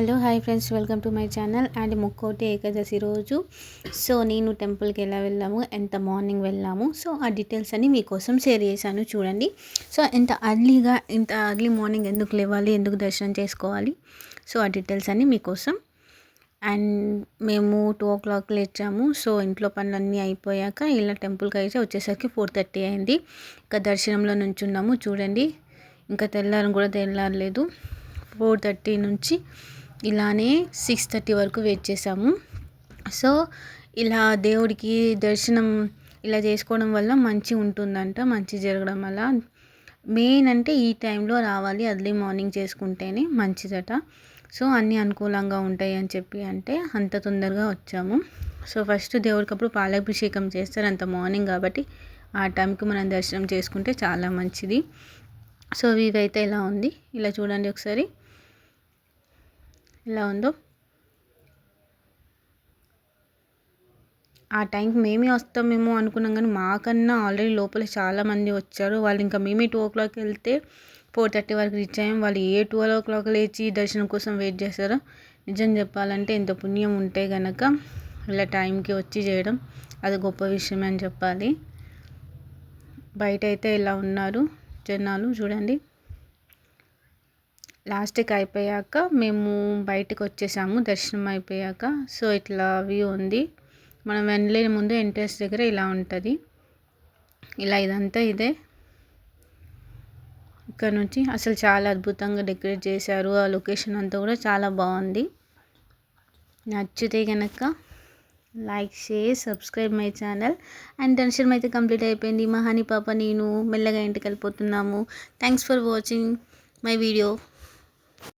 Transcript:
Hello hi friends. Welcome to my channel and Mukkoti Ekadashi రోజు. So నేను టెంపుల్కి ఎలా వెళ్ళాము ఎంత మార్నింగ్ వెళ్ళాము సో ఆ డీటెయిల్స్ అన్ని మీకోసం షేర్ చేశాను. చూడండి. సో ఎంత అర్లీగా ఇంత అర్లీ మార్నింగ్ ఎందుకు లేవాలి ఎందుకు దర్శనం చేసుకోవాలి సో ఆ డీటెయిల్స్ అన్ని మీకోసం. అండ్ మేము టూ ఓ క్లాక్ లేచాము. సో ఇంట్లో పనులన్నీ అయిపోయాక ఇలా టెంపుల్కి అయితే వచ్చేసరికి ఫోర్ థర్టీ అయింది. ఇంకా దర్శనంలో నుంచున్నాము. చూడండి. ఇంకా తెల్లారం కూడా తెల్లారలేదు. ఫోర్ థర్టీ నుంచి ఇలానే సిక్స్ థర్టీ వరకు వెయిట్ చేసాము సో ఇలా దేవుడికి దర్శనం ఇలా చేసుకోవడం వల్ల మంచి ఉంటుందంట మంచి జరగడం వల్ల. మెయిన్ అంటే ఈ టైంలో రావాలి అర్లీ మార్నింగ్ చేసుకుంటేనే మంచిదట. సో అన్నీ అనుకూలంగా ఉంటాయి అని చెప్పి అంటే అంత తొందరగా వచ్చాము. సో ఫస్ట్ దేవుడికి అప్పుడు పాలాభిషేకం చేస్తారు అంత మార్నింగ్ కాబట్టి ఆ టైంకి మనం దర్శనం చేసుకుంటే చాలా మంచిది. సో ఇవైతే ఇలా ఉంది? ఇలా చూడండి ఒకసారి. ఎలా ఉందో. ఆ టైంకి మేమే వస్తామేమో అనుకున్నాం కానీ మాకన్నా ఆల్రెడీ లోపల చాలామంది వచ్చారు. వాళ్ళు ఇంకా మేమే టూ ఓ క్లాక్ వెళ్తే ఫోర్ థర్టీ వరకు రీచ్ అయ్యాం. వాళ్ళు ఏ ట్వెల్వ్ ఓ క్లాక్ లేచి దర్శనం కోసం వెయిట్ చేస్తారో నిజం చెప్పాలంటే ఎంత పుణ్యం ఉంటే కనుక ఇలా టైంకి వచ్చి చేయడం అది గొప్ప విషయం అని చెప్పాలి. బయట అయితే ఇలా ఉన్నారు జనాలు చూడండి. లాస్ట్కి అయిపోయాక మేము బయటకు వచ్చేసాము దర్శనం అయిపోయాక. సో ఇట్లా వ్యూ ఉంది. మనం వెళ్ళే ముందు ఎంట్రెన్స్ దగ్గర ఇలా ఉంటుంది. ఇలా ఇదంతా ఇదే. ఇక్కడ నుంచి అసలు చాలా అద్భుతంగా డెకరేట్ చేశారు. ఆ లొకేషన్ అంతా కూడా చాలా బాగుంది. నచ్చితే కనుక like share subscribe my channel. And tension అయితే కంప్లీట్ అయిపోయింది. మా హనీ పాప నేను మెల్లగా ఇంటికి వెళ్ళిపోతున్నాము. Thanks for watching my video.